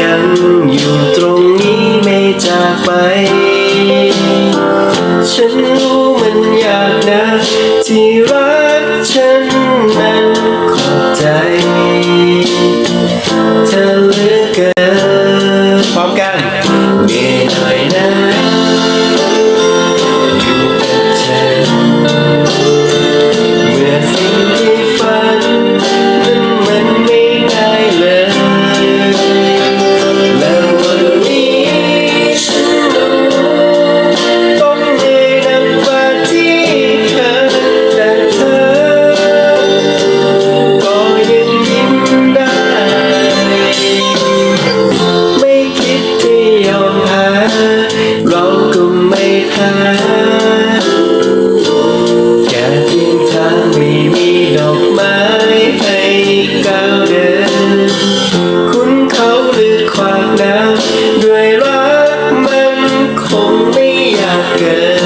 ยังอยู่ตรงนี้ไม่จากไป ฉันรู้มันยากนะที่รักฉันนั้นขอบใจ เธอเลือเกินพร้อมกันเมื่อยนะ good.